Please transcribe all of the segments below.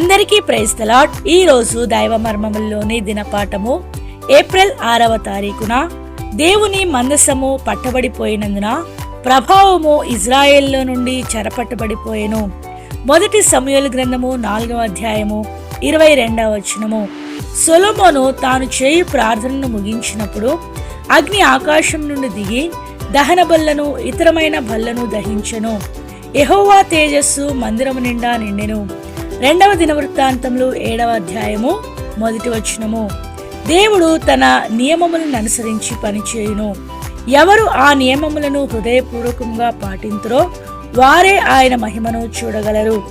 అందరికీ ప్రైజ్ తలాట్ ఈ రోజు దైవ మర్మముల్లోని దినపాఠము. ఏప్రిల్ ఆరవ తారీఖున దేవుని మందసము పట్టబడిపోయినందున ప్రభావము ఇజ్రాయెల్లో నుండి చెరపట్టబడిపోయెను. మొదటి సమయల గ్రంథము నాలుగవ అధ్యాయము ఇరవై రెండవ వచనము. సొలమోను తాను చేయు ప్రార్థనను ముగించినప్పుడు అగ్ని ఆకాశం నుండి దిగి దహన బల్లను ఇతరమైన బల్లను దహించెను. ఎహోవా తేజస్సు మందిరము నిండా నిండెను. రెండవ దినవృత్తాంతములు ఏడవ అధ్యాయము మొదటి వచనము. దేవుడు తన నియమములను అనుసరించి పనిచేయును. ఎవరు ఆ నియమములను హృదయపూర్వకంగా పాటింతురో వారే ఆయన మహిమను చూడగలరు.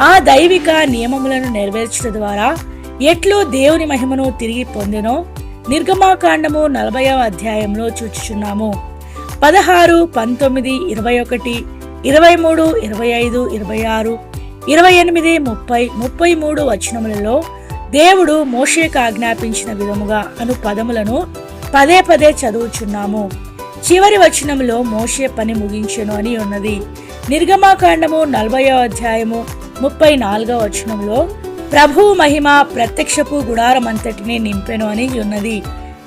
ఆ దైవిక నియమములను నెరవేర్చడం ద్వారా ఎట్లు దేవుని మహిమను తిరిగి పొందెనో నిర్గమాకాండము నలభైవ అధ్యాయంలో చూచుచున్నాము. పదహారు పంతొమ్మిది ఇరవై ఒకటి ఇరవై మూడు ఇరవై ఐదు ఇరవై ఆరు ఇరవై ఎనిమిది ముప్పై ముప్పై మూడు వచనములలో దేవుడు మోషేకు ఆజ్ఞాపించిన విధముగా అను పదములను పదే పదే చదువుచున్నాము. చివరి వచనంలో మోషే పని ముగించెను అని ఉన్నది. నిర్గమాకాండము నలభయో అధ్యాయము ముప్పై నాలుగవ వచనంలో ప్రభువు మహిమ ప్రత్యక్షపు గుడారమంతటిని నింపెను అని ఉన్నది.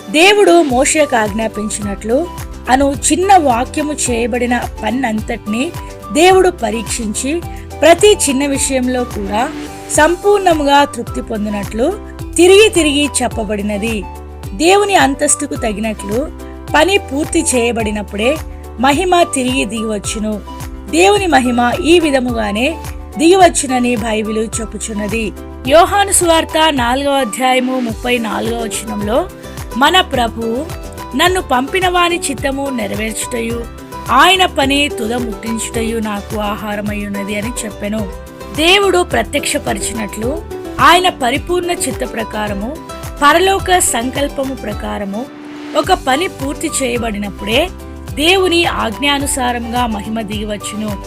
దేవుడు మోషేకు ఆజ్ఞాపించినట్లు అను చిన్న వాక్యము చేయబడిన పన్నంతటిని దేవుడు పరీక్షించి ప్రతి చిన్న విషయంలో కూడా సంపూర్ణముగా తృప్తి పొందినట్లు తిరిగి తిరిగి చెప్పబడినది. దేవుని అంతస్తుకు తగినట్లు పని పూర్తి చేయబడినప్పుడే మహిమ తిరిగి దిగివచ్చును. దేవుని మహిమ ఈ విధముగానే దిగివచ్చునని బైబిలు చెప్పుచున్నది. యోహాను సువార్త నాలుగవ అధ్యాయము ముప్పై నాలుగవ వచనంలో మన ప్రభువు నన్ను పంపిన వాని చిత్తము నెరవేర్చుటయు ఆయన పని తుద ముట్టించుటయు నాకు ఆహారమయ్యున్నది అని చెప్పెను. దేవుడు ప్రత్యక్షపరిచినట్లు ఆయన పరిపూర్ణ చిత్త ప్రకారము పరలోక సంకల్పము ప్రకారము ఒక పని పూర్తి చేయబడినప్పుడే దేవుని ఆజ్ఞానుసారంగా మహిమ దిగివచ్చును.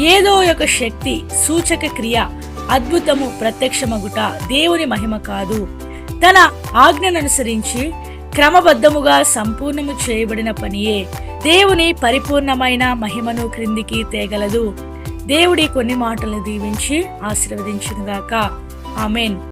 ఏదో ఒక శక్తి సూచక క్రియ అద్భుతము ప్రత్యక్షమగుట దేవుని మహిమ కాదు. తన ఆజ్ఞననుసరించి క్రమబద్ధముగా సంపూర్ణము చేయబడిన పనియే. దేవుని పరిపూర్ణమైన మహిమను క్రిందికి తేగలదు. దేవుడి కొన్ని మాటలు దీవించి ఆశీర్వదించునుగాక. ఆమెన్.